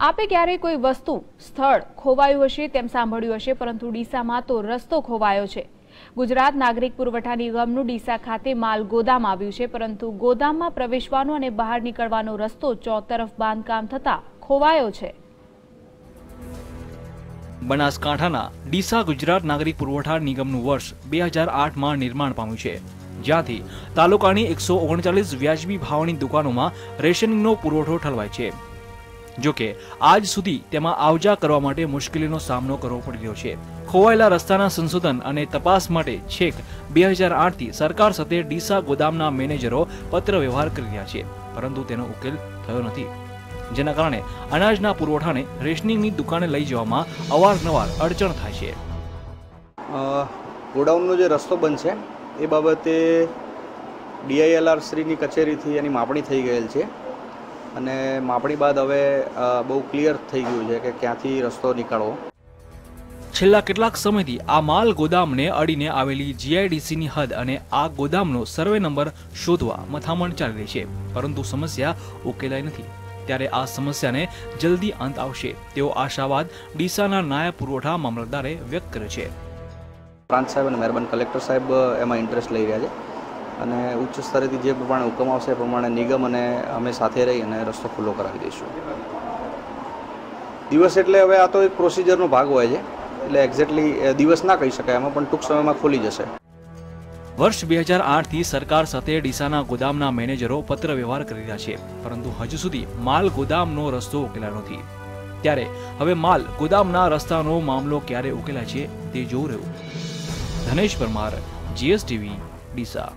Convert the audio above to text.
આપે ક્યારેય કોઈ વસ્તુ, સ્થળ ખોવાયું હશે તેમ સાંભળ્યું હશે, પરંતુ ડીસામાં તો રસ્તો ખોવાયો છે. ગુજરાત નાગરિક પુરવઠા નિગમનું ડીસા ખાતે માલ ગોદામ આવ્યું છે, પરંતુ ગોદામમાં પ્રવેશવાનો અને બહાર નીકળવાનો રસ્તો ચોતરફ બાંધકામ થતા ખોવાયો છે. બનાસકાંઠાના ડીસા ગુજરાત નાગરિક પુરવઠા નિગમનું વર્ષ બે હજાર આઠમાં નિર્માણ પામ્યું છે, જ્યાંથી તાલુકાની એકસો ઓગણચાલીસ વ્યાજબી ભાવની દુકાનોમાં રેશનિંગનો પુરવઠો ઠલવાય છે. જો કે આજ સુધી તેમાં આવજા કરવા માટે મુશ્કેલીનો સામનો કરવો પડી રહ્યો છે. ખોવાયેલા રસ્તાના સંશોધન અને તપાસ માટે છેક બે હજાર આઠથી સરકાર સાથે ડીસા ગોદામના મેનેજરો પત્ર વ્યવહાર કરી રહ્યા છે, પરંતુ તેનો ઉકેલ થયો નથી. જેના કારણે અનાજના પુરવઠાને રેશનિંગની દુકાને લઈ જવામાં અવારનવાર અડચણ થાય છે. ગોડાઉનનો જે રસ્તો બનશે, એ બાબતે ડીઆઈએલઆર શ્રીની કચેરીથી એની માપણી થઈ ગયેલ છે. અને માપણી બાદ હવે બહુ ક્લિયર થઈ ગયું છે કે ક્યાંથી રસ્તો નીકળવો. છેલ્લા કેટલાક સમયથી આ માલ ગોદામને અડીને આવેલી જીઆઈડીસીની હદ અને આ ગોદામનો સર્વે નંબર શોધવા મથામણ ચાલી રહી છે. પરંતુ સમસ્યા ઉકેલાઈ નથી. ત્યારે આ સમસ્યાને જલ્દી અંત આવશે તેવો આશાવાદ ડીસાના નાયબ પુરવઠા મામલતદારે વ્યક્ત કર્યો છે. પ્રાંત સાહેબ અને મહેરબાન કલેક્ટર સાહેબ એમાં ઇન્ટરેસ્ટ લઈ રહ્યા છે. અને ઉચ્ચ સ્તરેથી જે પ્રમાણે હુકમ આવશે એ પ્રમાણે નિગમ અને અમે સાથે રહી અને રસ્તો ખુલ્લો કરાવી દઈશું. દિવસ એટલે હવે આ તો એક પ્રોસિજરનો ભાગ હોય છે. એટલે એક્ઝેક્ટલી દિવસ ના કહી શકાય એમાં પણ ટૂંક સમયમાં ખુલી જશે. વર્ષ બે હજાર આઠથી સરકાર સાથે ડીસાના ગોદામના મેનેજરો પત્ર વ્યવહાર કરી રહ્યા છે. પરંતુ હજુ સુધી માલ ગોદામનો રસ્તો ઉકેલાયો નથી. ત્યારે હવે માલ ગોદામના રસ્તાનો મામલો ક્યારે ઉકેલાય છે તે જોવું રહ્યું. ધનેશ પરમાર જીએસટીવી ડીસા.